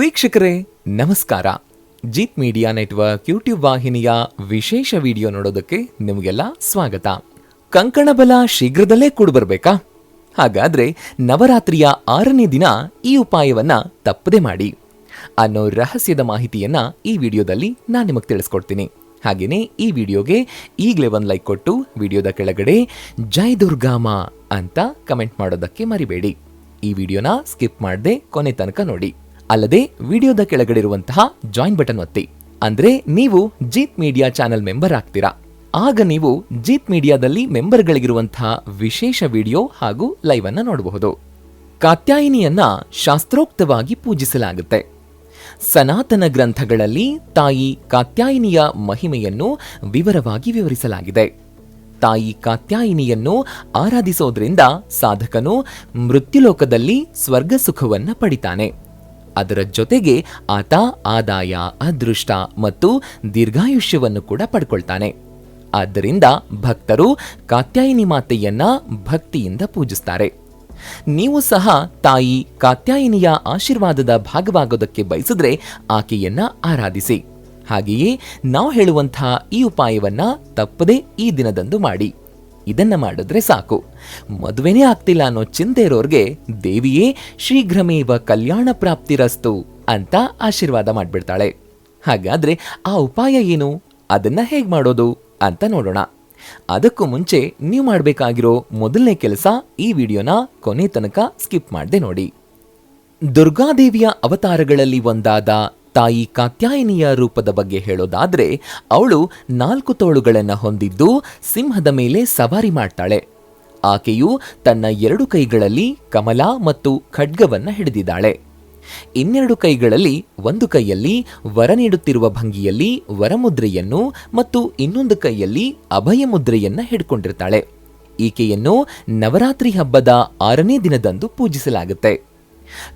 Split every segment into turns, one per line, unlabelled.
ವೀಕ್ಷಕರೇ, ನಮಸ್ಕಾರ. Jeet media network YouTube ವಾಹಿನಿಯ ವಿಶೇಷ ವಿಡಿಯೋ ನೋಡೋದಕ್ಕೆ ನಿಮಗೆಲ್ಲ ಸ್ವಾಗತ. ಕಂಕಣಬಲ ಶೀಘ್ರದಲ್ಲೇ ಕೂಡಿ ಬರಬೇಕಾ ಹಾಗಾದ್ರೆ ನವರಾತ್ರಿಯ ಆರನೇ ದಿನ ಈ ಉಪಾಯವನ್ನ ತಪ್ಪದೆ ಮಾಡಿ. ಅನ್ನೋ ರಹಸ್ಯದ ಮಾಹಿತಿಯನ್ನ ಈ ವಿಡಿಯೋದಲ್ಲಿ ನಾನು ನಿಮಗೆ ತಿಳಿಸ್ಕೊಡ್ತೀನಿ. ಹಾಗೆಯೇ ಈ ವಿಡಿಯೋಗೆ ಈಗಲೇ ಒಂದು ಲೈಕ್ ಕೊಟ್ಟು ವಿಡಿಯೋದ ಕೆಳಗಡೆ ಜೈ ದುರ್ಗಾಮ ಅಂತ ಕಮೆಂಟ್ ಮಾಡೋದಕ್ಕೆ ಮರಿಬೇಡಿ. ಈ ವಿಡಿಯೋನ ಸ್ಕಿಪ್ ಮಾಡದೆ ಕೊನೆ ತನಕ ನೋಡಿ. ಅಲ್ಲದೆ ವಿಡಿಯೋದ ಕೆಳಗಡೆ ಇರುವಂತಹ ಜಾಯಿನ್ ಬಟನ್ ಒತ್ತಿ. ಅಂದ್ರೆ ನೀವು ಜೀತ್ ಮೀಡಿಯಾ ಚಾನೆಲ್ ಮೆಂಬರ್ ಆಗ್ತೀರಾ. ಆಗ ನೀವು ಜೀತ್ ಮೀಡಿಯಾದಲ್ಲಿ ಮೆಂಬರ್ಗಳಿಗಿರುವಂತಹ ವಿಶೇಷ ವಿಡಿಯೋ ಹಾಗೂ ಲೈವ್ ಅನ್ನ ನೋಡಬಹುದು. ಕಾತ್ಯಾಯಿನಿಯನ್ನ ಶಾಸ್ತ್ರೋಕ್ತವಾಗಿ ಪೂಜಿಸಲಾಗುತ್ತೆ. ಸನಾತನ ಗ್ರಂಥಗಳಲ್ಲಿ ತಾಯಿ ಕಾತ್ಯಾಯಿನಿಯ ಮಹಿಮೆಯನ್ನು ವಿವರವಾಗಿ ವಿವರಿಸಲಾಗಿದೆ. ತಾಯಿ ಕಾತ್ಯಾಯಿನಿಯನ್ನು ಆರಾಧಿಸೋದ್ರಿಂದ ಸಾಧಕನು ಮೃತ್ಯುಲೋಕದಲ್ಲಿ ಸ್ವರ್ಗ ಸುಖವನ್ನು ಪಡಿತಾನೆ. ಅದರ ಜೊತೆಗೆ ಆತ ಆದಾಯ, ಅದೃಷ್ಟ ಮತ್ತು ದೀರ್ಘಾಯುಷ್ಯವನ್ನು ಕೂಡ ಪಡ್ಕೊಳ್ತಾನೆ. ಆದ್ದರಿಂದ ಭಕ್ತರು ಕಾತ್ಯಾಯಿನಿ ಮಾತೆಯನ್ನ ಭಕ್ತಿಯಿಂದ ಪೂಜಿಸ್ತಾರೆ. ನೀವು ಸಹ ತಾಯಿ ಕಾತ್ಯಾಯಿನಿಯ ಆಶೀರ್ವಾದದ ಭಾಗವಾಗೋದಕ್ಕೆ ಬಯಸಿದ್ರೆ ಆಕೆಯನ್ನ ಆರಾಧಿಸಿ. ಹಾಗೆಯೇ ನಾವು ಹೇಳುವಂತಹ ಈ ಉಪಾಯವನ್ನ ತಪ್ಪದೇ ಈ ದಿನದಂದು ಮಾಡಿ. ಇದನ್ನ ಮಾಡಿದ್ರೆ ಸಾಕು. ಮದುವೆನೇ ಆಗ್ತಿಲ್ಲ ಅನ್ನೋ ಚಿಂತೆ ಇರೋರ್ಗೆ ದೇವಿಯೇ ಶೀಘ್ರಮೇವ ಕಲ್ಯಾಣ ಪ್ರಾಪ್ತಿರಸ್ತು ಅಂತ ಆಶೀರ್ವಾದ ಮಾಡಿಬಿಡ್ತಾಳೆ. ಹಾಗಾದ್ರೆ ಆ ಉಪಾಯ ಏನು? ಅದನ್ನ ಹೇಗೆ ಮಾಡೋದು ಅಂತ ನೋಡೋಣ. ಅದಕ್ಕೂ ಮುಂಚೆ ನೀವು ಮಾಡಬೇಕಾಗಿರೋ ಮೊದಲನೇ ಕೆಲಸ ಈ ವಿಡಿಯೋನ ಕೊನೆ ತನಕ ಸ್ಕಿಪ್ ಮಾಡದೆ ನೋಡಿ. ದುರ್ಗಾದೇವಿಯ ಅವತಾರಗಳಲ್ಲಿ ಒಂದಾದ ತಾಯಿ ಕಾತ್ಯಾಯಿನಿಯ ರೂಪದ ಬಗ್ಗೆ ಹೇಳೋದಾದ್ರೆ, ಅವಳು ನಾಲ್ಕು ತೋಳುಗಳನ್ನು ಹೊಂದಿದ್ದು ಸಿಂಹದ ಮೇಲೆ ಸವಾರಿ ಮಾಡ್ತಾಳೆ. ಆಕೆಯು ತನ್ನ ಎರಡು ಕೈಗಳಲ್ಲಿ ಕಮಲ ಮತ್ತು ಖಡ್ಗವನ್ನು ಹಿಡಿದಿದ್ದಾಳೆ. ಇನ್ನೆರಡು ಕೈಗಳಲ್ಲಿ ಒಂದು ಕೈಯಲ್ಲಿ ವರ ನೀಡುತ್ತಿರುವ ಭಂಗಿಯಲ್ಲಿ ವರಮುದ್ರೆಯನ್ನು ಮತ್ತು ಇನ್ನೊಂದು ಕೈಯಲ್ಲಿ ಅಭಯ ಮುದ್ರೆಯನ್ನ ಹಿಡ್ಕೊಂಡಿರ್ತಾಳೆ. ಈಕೆಯನ್ನು ನವರಾತ್ರಿ ಹಬ್ಬದ ಆರನೇ ದಿನದಂದು ಪೂಜಿಸಲಾಗುತ್ತೆ.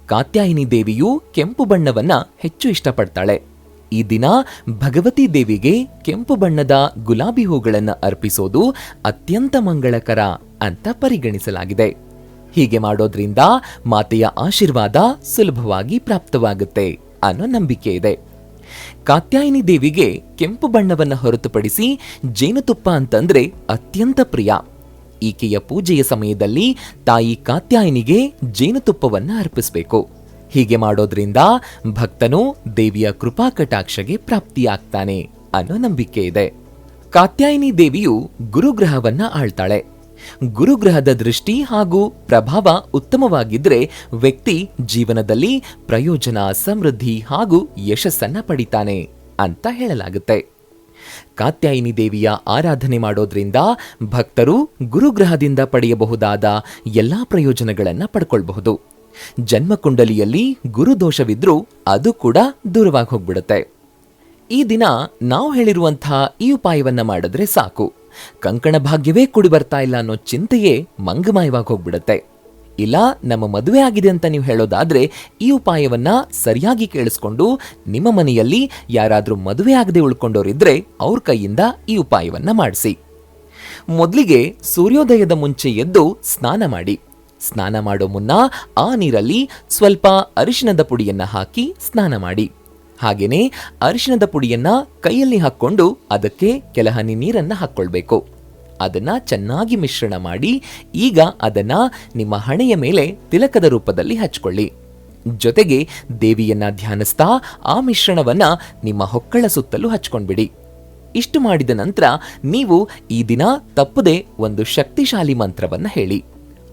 ಕಾತ್ಯಾಯಿನಿ ದೇವಿಯು ಕೆಂಪು ಬಣ್ಣವನ್ನ ಹೆಚ್ಚು ಇಷ್ಟಪಡ್ತಾಳೆ. ಈ ದಿನ ಭಗವತಿ ದೇವಿಗೆ ಕೆಂಪು ಬಣ್ಣದ ಗುಲಾಬಿ ಹೂಗಳನ್ನು ಅರ್ಪಿಸೋದು ಅತ್ಯಂತ ಮಂಗಳಕರ ಅಂತ ಪರಿಗಣಿಸಲಾಗಿದೆ. ಹೀಗೆ ಮಾಡೋದ್ರಿಂದ ಮಾತೆಯ ಆಶೀರ್ವಾದ ಸುಲಭವಾಗಿ ಪ್ರಾಪ್ತವಾಗುತ್ತೆ ಅನ್ನೋ ನಂಬಿಕೆ ಇದೆ. ಕಾತ್ಯಾಯಿನಿ ದೇವಿಗೆ ಕೆಂಪು ಬಣ್ಣವನ್ನು ಹೊರತುಪಡಿಸಿ ಜೇನುತುಪ್ಪ ಅಂತಂದ್ರೆ ಅತ್ಯಂತ ಪ್ರಿಯ. ಈಕೆಯ ಪೂಜೆಯ ಸಮಯದಲ್ಲಿ ತಾಯಿ ಕಾತ್ಯಾಯಿನಿಗೆ ಜೇನುತುಪ್ಪವನ್ನ ಅರ್ಪಿಸಬೇಕು. ಹೀಗೆ ಮಾಡೋದ್ರಿಂದ ಭಕ್ತನು ದೇವಿಯ ಕೃಪಾ ಕಟಾಕ್ಷಗೆ ಪ್ರಾಪ್ತಿಯಾಗ್ತಾನೆ ಅನ್ನೋ ನಂಬಿಕೆ ಇದೆ. ಕಾತ್ಯಾಯಿನಿ ದೇವಿಯು ಗುರುಗ್ರಹವನ್ನ ಆಳ್ತಾಳೆ. ಗುರುಗ್ರಹದ ದೃಷ್ಟಿ ಹಾಗೂ ಪ್ರಭಾವ ಉತ್ತಮವಾಗಿದ್ರೆ ವ್ಯಕ್ತಿ ಜೀವನದಲ್ಲಿ ಪ್ರಯೋಜನ, ಸಮೃದ್ಧಿ ಹಾಗೂ ಯಶಸ್ಸನ್ನ ಪಡಿತಾನೆ ಅಂತ ಹೇಳಲಾಗುತ್ತೆ. ಕಾತ್ಯಾಯಿನಿ ದೇವಿಯ ಆರಾಧನೆ ಮಾಡೋದ್ರಿಂದ ಭಕ್ತರು ಗುರುಗ್ರಹದಿಂದ ಪಡೆಯಬಹುದಾದ ಎಲ್ಲಾ ಪ್ರಯೋಜನಗಳನ್ನು ಪಡ್ಕೊಳ್ಬಹುದು. ಜನ್ಮಕುಂಡಲಿಯಲ್ಲಿ ಗುರುದೋಷವಿದ್ರೂ ಅದು ಕೂಡ ದೂರವಾಗಿ ಹೋಗ್ಬಿಡುತ್ತೆ ಈ ದಿನ ನಾವು ಹೇಳಿರುವಂಥ ಈ ಉಪಾಯವನ್ನ ಮಾಡಿದ್ರೆ ಸಾಕು. ಕಂಕಣ ಭಾಗ್ಯವೇ ಕುಡಿ ಬರ್ತಾ ಇಲ್ಲ ಅನ್ನೋ ಚಿಂತೆಯೇ ಮಂಗಮಾಯವಾಗಿ ಹೋಗ್ಬಿಡುತ್ತೆ ಇಲ್ಲ ನಮ್ಮ ಮದುವೆ ಆಗಿದೆ ಅಂತ ನೀವು ಹೇಳೋದಾದರೆ ಈ ಉಪಾಯವನ್ನು ಸರಿಯಾಗಿ ಕೇಳಿಸ್ಕೊಂಡು ನಿಮ್ಮ ಮನೆಯಲ್ಲಿ ಯಾರಾದರೂ ಮದುವೆ ಆಗದೆ ಉಳ್ಕೊಂಡವರಿದ್ದರೆ ಅವ್ರ ಕೈಯಿಂದ ಈ ಉಪಾಯವನ್ನು ಮಾಡಿಸಿ. ಮೊದಲಿಗೆ ಸೂರ್ಯೋದಯದ ಮುಂಚೆ ಎದ್ದು ಸ್ನಾನ ಮಾಡಿ. ಸ್ನಾನ ಮಾಡೋ ಮುನ್ನ ಆ ನೀರಲ್ಲಿ ಸ್ವಲ್ಪ ಅರಿಶಿಣದ ಪುಡಿಯನ್ನು ಹಾಕಿ ಸ್ನಾನ ಮಾಡಿ. ಹಾಗೆಯೇ ಅರಿಶಿಣದ ಪುಡಿಯನ್ನು ಕೈಯಲ್ಲಿ ಹಾಕ್ಕೊಂಡು ಅದಕ್ಕೆ ಕೆಲಹನಿ ನೀರನ್ನ ಹಾಕ್ಕೊಳ್ಬೇಕು ಅದನ್ನ ಚೆನ್ನಾಗಿ ಮಿಶ್ರಣ ಮಾಡಿ, ಈಗ ಅದನ್ನ ನಿಮ್ಮ ಹಣೆಯ ಮೇಲೆ ತಿಲಕದ ರೂಪದಲ್ಲಿ ಹಚ್ಕೊಳ್ಳಿ. ಜೊತೆಗೆ ದೇವಿಯನ್ನ ಧ್ಯಾನಿಸ್ತಾ ಆ ಮಿಶ್ರಣವನ್ನ ನಿಮ್ಮ ಹೊಕ್ಕಳ ಸುತ್ತಲೂ ಹಚ್ಕೊಂಡ್ಬಿಡಿ. ಇಷ್ಟು ಮಾಡಿದ ನಂತರ ನೀವು ಈ ದಿನ ತಪ್ಪದೆ ಒಂದು ಶಕ್ತಿಶಾಲಿ ಮಂತ್ರವನ್ನ ಹೇಳಿ.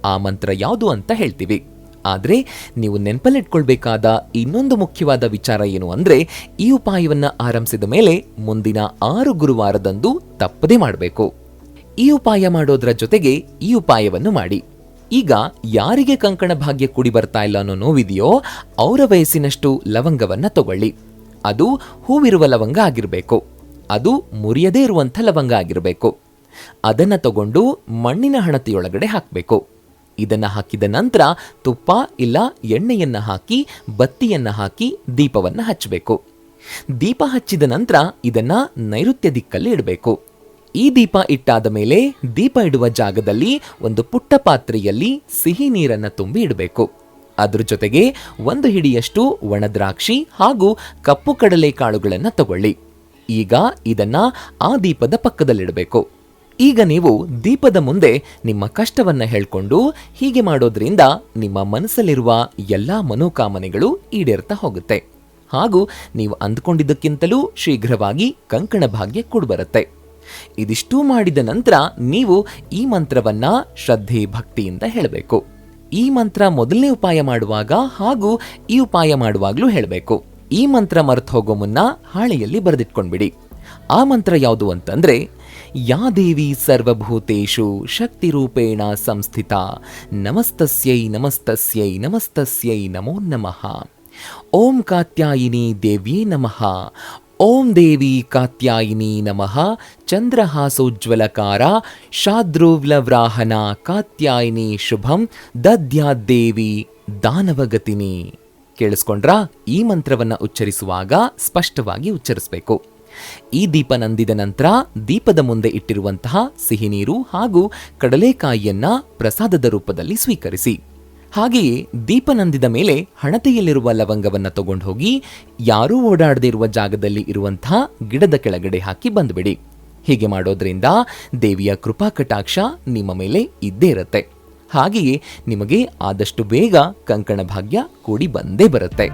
ಆ ಮಂತ್ರ ಯಾವುದು ಅಂತ ಹೇಳ್ತೀವಿ. ಆದರೆ ನೀವು ನೆನಪಲ್ಲಿಟ್ಕೊಳ್ಬೇಕಾದ ಇನ್ನೊಂದು ಮುಖ್ಯವಾದ ವಿಚಾರ ಏನು ಅಂದರೆ, ಈ ಉಪಾಯವನ್ನು ಆರಂಭಿಸಿದ ಮೇಲೆ ಮುಂದಿನ ಆರು ಗುರುವಾರದಂದು ತಪ್ಪದೇ ಮಾಡಬೇಕು. ಈ ಉಪಾಯ ಮಾಡೋದ್ರ ಜೊತೆಗೆ ಈ ಉಪಾಯವನ್ನು ಮಾಡಿ. ಈಗ ಯಾರಿಗೆ ಕಂಕಣ ಭಾಗ್ಯ ಕೂಡಿ ಬರ್ತಾ ಇಲ್ಲ ಅನ್ನೋ ನೋವಿದೆಯೋ ಅವರ ವಯಸ್ಸಿನಷ್ಟು ಲವಂಗವನ್ನ ತಗೊಳ್ಳಿ. ಅದು ಹೂವಿರುವ ಲವಂಗ ಆಗಿರಬೇಕು. ಅದು ಮುರಿಯದೇ ಇರುವಂಥ ಲವಂಗ ಆಗಿರಬೇಕು. ಅದನ್ನು ತಗೊಂಡು ಮಣ್ಣಿನ ಹಣತೆಯೊಳಗಡೆ ಹಾಕಬೇಕು. ಇದನ್ನು ಹಾಕಿದ ನಂತರ ತುಪ್ಪ ಇಲ್ಲ ಎಣ್ಣೆಯನ್ನು ಹಾಕಿ, ಬತ್ತಿಯನ್ನು ಹಾಕಿ ದೀಪವನ್ನು ಹಚ್ಚಬೇಕು ದೀಪ ಹಚ್ಚಿದ ನಂತರ ಇದನ್ನು ನೈಋತ್ಯ ದಿಕ್ಕಲ್ಲಿ ಇಡಬೇಕು. ಈ ದೀಪ ಇಟ್ಟಾದ ಮೇಲೆ ದೀಪ ಇಡುವ ಜಾಗದಲ್ಲಿ ಒಂದು ಪುಟ್ಟ ಪಾತ್ರೆಯಲ್ಲಿ ಸಿಹಿ ನೀರನ್ನು ತುಂಬಿ ಇಡಬೇಕು. ಅದರ ಜೊತೆಗೆ ಒಂದು ಹಿಡಿಯಷ್ಟು ಒಣದ್ರಾಕ್ಷಿ ಹಾಗೂ ಕಪ್ಪು ಕಡಲೆ ಕಾಳುಗಳನ್ನು ತಗೊಳ್ಳಿ. ಈಗ ಇದನ್ನ ಆ ದೀಪದ ಪಕ್ಕದಲ್ಲಿಡಬೇಕು. ಈಗ ನೀವು ದೀಪದ ಮುಂದೆ ನಿಮ್ಮ ಕಷ್ಟವನ್ನ ಹೇಳ್ಕೊಂಡು ಹೀಗೆ ಮಾಡೋದ್ರಿಂದ ನಿಮ್ಮ ಮನಸ್ಸಲ್ಲಿರುವ ಎಲ್ಲ ಮನೋಕಾಮನೆಗಳು ಈಡೇರ್ತಾ ಹೋಗುತ್ತೆ. ಹಾಗೂ ನೀವು ಅಂದ್ಕೊಂಡಿದ್ದಕ್ಕಿಂತಲೂ ಶೀಘ್ರವಾಗಿ ಕಂಕಣ ಭಾಗ್ಯ ಕೂಡ್ಬರುತ್ತೆ. ಇದಿಷ್ಟೂ ಮಾಡಿದ ನಂತರ ನೀವು ಈ ಮಂತ್ರವನ್ನ ಶ್ರದ್ಧೆ ಭಕ್ತಿಯಿಂದ ಹೇಳಬೇಕು. ಈ ಮಂತ್ರ ಮೊದಲನೇ ಉಪಾಯ ಮಾಡುವಾಗ ಹಾಗೂ ಈ ಉಪಾಯ ಮಾಡುವಾಗಲೂ ಹೇಳಬೇಕು. ಈ ಮಂತ್ರ ಮರೆತು ಹೋಗೋ ಮುನ್ನ ಹಾಳೆಯಲ್ಲಿ ಬರೆದಿಟ್ಕೊಂಡ್ಬಿಡಿ. ಆ ಮಂತ್ರ ಯಾವುದು ಅಂತಂದ್ರೆ, ಯಾ ದೇವಿ ಸರ್ವಭೂತೇಷು ಶಕ್ತಿರೂಪೇಣ ಸಂಸ್ಥಿತ ನಮಸ್ತಸ್ಯೈ ನಮಸ್ತಸ್ಯೈ ನಮಸ್ತಸ್ಯೈ ನಮೋ ನಮಃ. ಓಂ ಕಾತ್ಯಾಯಿನಿ ದೇವಿಯೇ ನಮಃ. ಓಂ ದೇವಿ ಕಾತ್ಯಾಯಿನಿ ನಮಃ, ಚಂದ್ರಹಾಸೋಜ್ವಲಕಾರ, ಶಾದ್ರೂವ್ಲವ್ರಾಹನ ಕಾತ್ಯಾಯಿನಿ ಶುಭಂ ದದ್ಯಾದ್ದೇವಿ ದಾನವಗತಿನಿ. ಕೇಳಿಸ್ಕೊಂಡ್ರಾ? ಈ ಮಂತ್ರವನ್ನು ಉಚ್ಚರಿಸುವಾಗ ಸ್ಪಷ್ಟವಾಗಿ ಉಚ್ಚರಿಸಬೇಕು. ಈ ದೀಪ ನಂದಿದ ನಂತರ ದೀಪದ ಮುಂದೆ ಇಟ್ಟಿರುವಂತಹ ಸಿಹಿ ನೀರು ಹಾಗೂ ಕಡಲೆಕಾಯಿಯನ್ನ ಪ್ರಸಾದದ ರೂಪದಲ್ಲಿ ಸ್ವೀಕರಿಸಿ. ಹಾಗೆಯೇ ದೀಪನಂದಿದ ಮೇಲೆ ಹಣತೆಯಲ್ಲಿರುವ ಲವಂಗವನ್ನು ತಗೊಂಡು ಹೋಗಿ ಯಾರೂ ಓಡಾಡದೇ ಇರುವ ಜಾಗದಲ್ಲಿ ಇರುವಂತಹ ಗಿಡದ ಕೆಳಗಡೆ ಹಾಕಿ ಬಂದ್ಬಿಡಿ. ಹೀಗೆ ಮಾಡೋದ್ರಿಂದ ದೇವಿಯ ಕೃಪಾ ಕಟಾಕ್ಷ ನಿಮ್ಮ ಮೇಲೆ ಇದ್ದೇ ಇರುತ್ತೆ. ಹಾಗೆಯೇ ನಿಮಗೆ ಆದಷ್ಟು ಬೇಗ ಕಂಕಣ ಭಾಗ್ಯ ಕೂಡಿ ಬಂದೇ ಬರುತ್ತೆ.